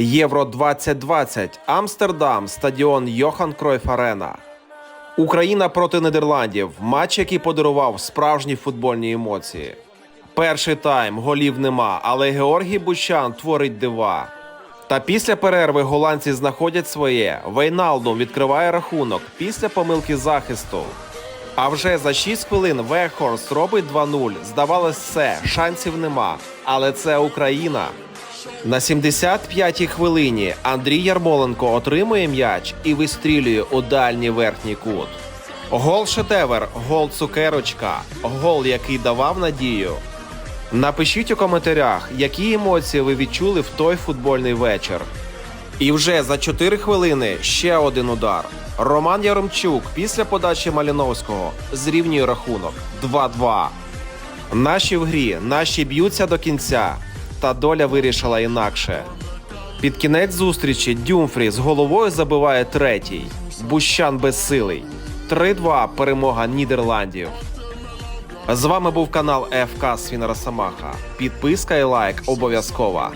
Євро 2020. Амстердам. Стадіон Йохан Кройф Арена. Україна проти Нідерландів. Матч, який подарував справжні футбольні емоції. Перший тайм голів нема, але Георгій Бущан творить дива. Та після перерви голландці знаходять своє. Вейналдум відкриває рахунок після помилки захисту. А вже за 6 хвилин Вехорст робить 2-0. Здавалось, все, шансів нема. Але це Україна. На 75-й хвилині Андрій Ярмоленко отримує м'яч і вистрілює у дальній верхній кут. Гол шедевр, гол цукерочка, гол, який давав надію. Напишіть у коментарях, які емоції ви відчули в той футбольний вечір. І вже за 4 хвилини ще один удар. Роман Яремчук після подачі Маліновського зрівнює рахунок 2-2. Наші в грі, наші б'ються до кінця, та доля вирішила інакше. Під кінець зустрічі Дюмфрі з головою забиває третій. Бущан безсилий. 3-2 перемога Нідерландів. З вами був канал ФК Свіна Самаха. Підписка і лайк обов'язкова.